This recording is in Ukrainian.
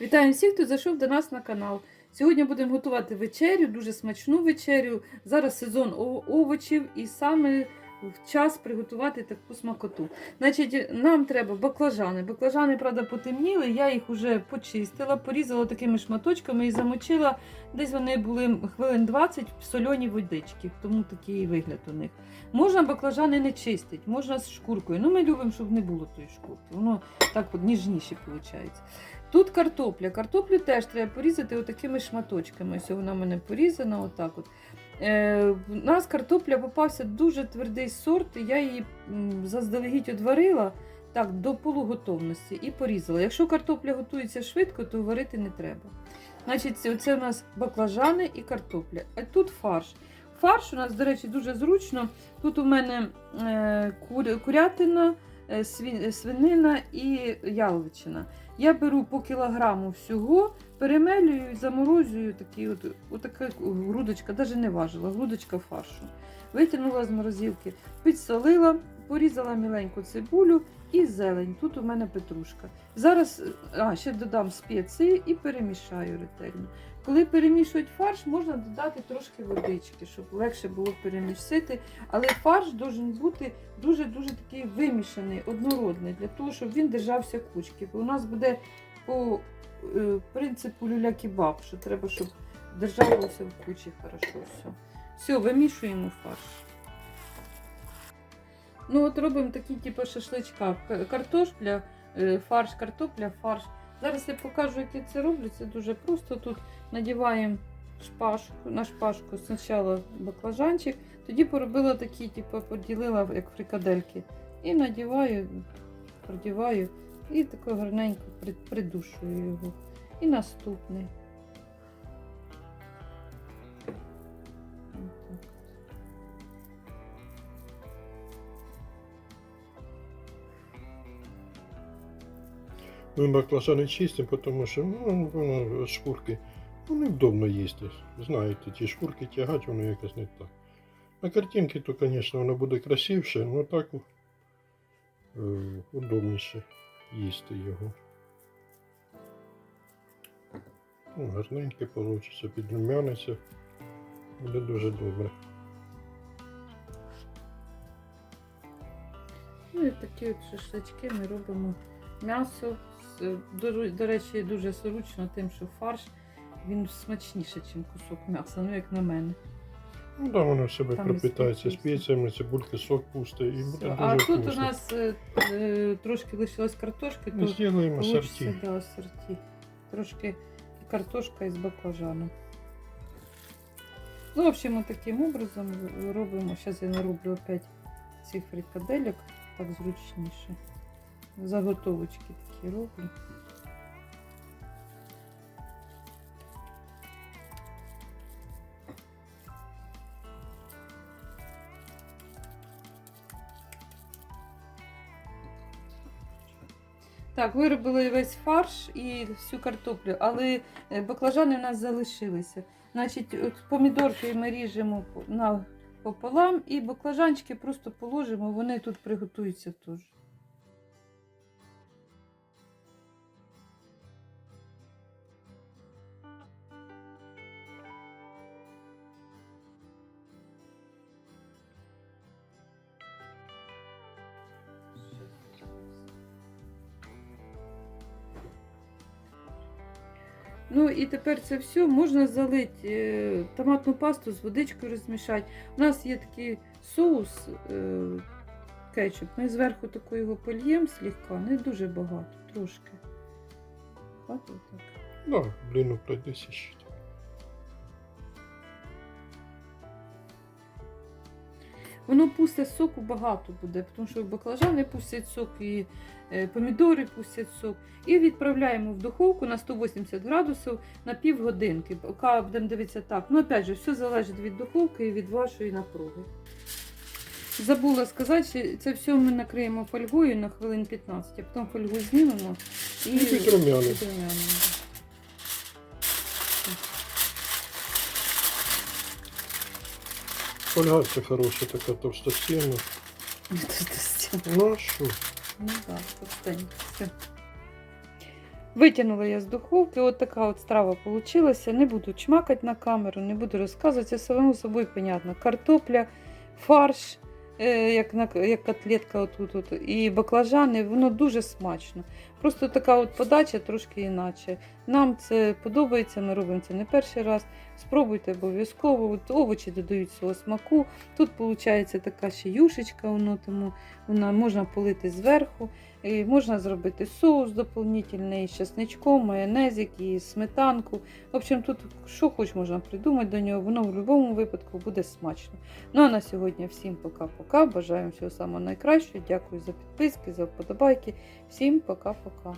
Вітаю всіх, хто зайшов до нас на канал. Сьогодні будемо готувати вечерю, дуже смачну вечерю. Зараз сезон овочів і саме в час приготувати таку смакоту. Значить, нам треба баклажани. Баклажани, правда, потемніли. Я їх вже почистила, порізала такими шматочками і замочила. Десь вони були хвилин 20 в сольоній водичці, тому такий вигляд у них. Можна баклажани не чистити, можна з шкуркою. Ну, ми любимо, щоб не було тої шкурки. Воно так от ніжніше виходить. Тут картопля. Картоплю теж треба порізати отакими шматочками. Ось вона в мене порізана, отак от. Е, у нас картопля попався дуже твердий сорт, я її заздалегідь одварила так, до полуготовності і порізала. Якщо картопля готується швидко, то варити не треба. Значить, це, у нас баклажани і картопля. А тут фарш. Фарш у нас, до речі, дуже зручно. Тут у мене е, курятина, е, свинина і яловичина. Я беру по кілограму всього, перемелюю і такі от, отака грудочка, навіть не важила, грудочка фаршу. Витягнула з морозилки, підсолила, порізала міленьку цибулю і зелень. Тут у мене петрушка. Зараз а, ще додам спеції і перемішаю ретельно. Коли перемішують фарш, можна додати трошки водички, щоб легше було перемісити. Але фарш має бути дуже-дуже такий вимішаний, однородний, для того, щоб він держався кучки. Бо у нас буде по е, принципу люля-кебаб, що треба, щоб держалося в кучі хорошо все. Все, вимішуємо фарш. Ну от робимо такі типу шашличка. Картошпля, е, фарш, картопля, фарш. Зараз я покажу, як я це роблю. Це дуже просто. Тут надіваємо шпажку, на шпажку спочатку баклажанчик, тоді поробила такі, типу, поділила як фрикадельки. І надіваю, продіваю і тако гарненько придушую його. І наступний. Ми баклажани чистимо, тому що ну, воно шкурки ну, невдобно їсти. Знаєте, ті шкурки тягати, воно якось не так. На картинці то, звісно, воно буде красивше, але так е, удобніше їсти його. Ну, гарненьке вийде, підрумяниться. Буде дуже добре. Ну і такі от шашлички ми робимо м'ясо. До, речі, дуже зручно тим, що фарш він смачніше, ніж кусок м'яса, ну як на мене. Ну да, воно в себе Там пропитається спеціями, цибульки, сок пустий і буде дуже А тут вкусно. у нас е, е, трошки лишилось картошки, Ми то зробимо Лучше, сорті. да, сорті. Трошки картошка із баклажаном. Ну, в общем, таким образом робимо. Зараз я нароблю опять цих фрикаделек, так зручніше. Заготовочки такі роблю. Так, виробили весь фарш і всю картоплю, але е, баклажани у нас залишилися. Значить, помідорки ми ріжемо пополам і баклажанчики просто положимо, вони тут приготуються теж. Ну і тепер це все можна залити е, томатну пасту з водичкою розмішати. У нас є такий соус е, кетчуп. Ми зверху таку його польємо слегка, не дуже багато, трошки. Хватить так. Да, блін, пройдеться ще. Воно пустить соку багато буде, тому що баклажани пустять сок і е, помідори пустять сок. І відправляємо в духовку на 180 градусів на півгодинки. Поки будемо дивитися так. Ну, опять же, все залежить від духовки і від вашої напруги. Забула сказати, що це все ми накриємо фольгою на хвилин 15, а потім фольгу знімемо і І підрумянимо. Фольга це хороша така товстостінна. Це Ну а що? Ну так, товстенько. Все. Витягнула я з духовки, от така от страва вийшла. Не буду чмакати на камеру, не буду розказувати, це само собою понятно. Картопля, фарш, е, як, на, як котлетка отут, от, і баклажани, воно дуже смачно. Просто така от подача трошки іначе. Нам це подобається, ми робимо це не перший раз. Спробуйте обов'язково. Овочі додають свого смаку. Тут виходить така ще юшечка, воно, тому вона можна полити зверху. І можна зробити соус доповнительний з чесничком, майонезик і сметанку. В общем, тут що хоч можна придумати до нього, воно в будь-якому випадку буде смачно. Ну а на сьогодні всім пока-пока. Бажаємо всього найкращого. Дякую за підписки, за вподобайки. Всім пока-пока.